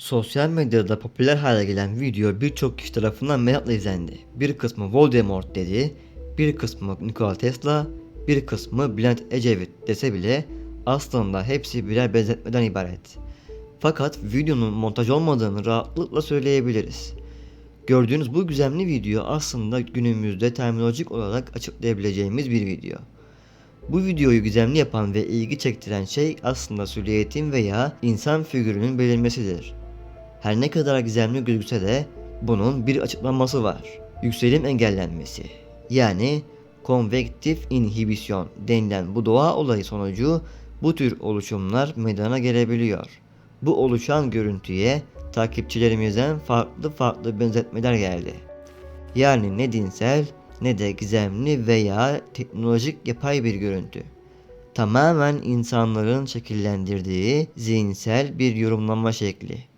Sosyal medyada popüler hale gelen video birçok kişi tarafından merakla izlendi. Bir kısmı Voldemort dedi, bir kısmı Nikola Tesla, bir kısmı Bülent Ecevit dese bile aslında hepsi birer benzetmeden ibaret. Fakat videonun montaj olmadığını rahatlıkla söyleyebiliriz. Gördüğünüz bu gizemli video aslında günümüzde terminolojik olarak açıklayabileceğimiz bir video. Bu videoyu gizemli yapan ve ilgi çektiren şey aslında silüetin veya insan figürünün belirmesidir. Her ne kadar gizemli gözükse de bunun bir açıklanması var. Yükselim engellenmesi. Yani konvektif inhibisyon denilen bu doğa olayı sonucu bu tür oluşumlar meydana gelebiliyor. Bu oluşan görüntüye takipçilerimizden farklı farklı benzetmeler geldi. Yani ne dinsel ne de gizemli veya teknolojik yapay bir görüntü. Tamamen insanların şekillendirdiği zihinsel bir yorumlama şekli.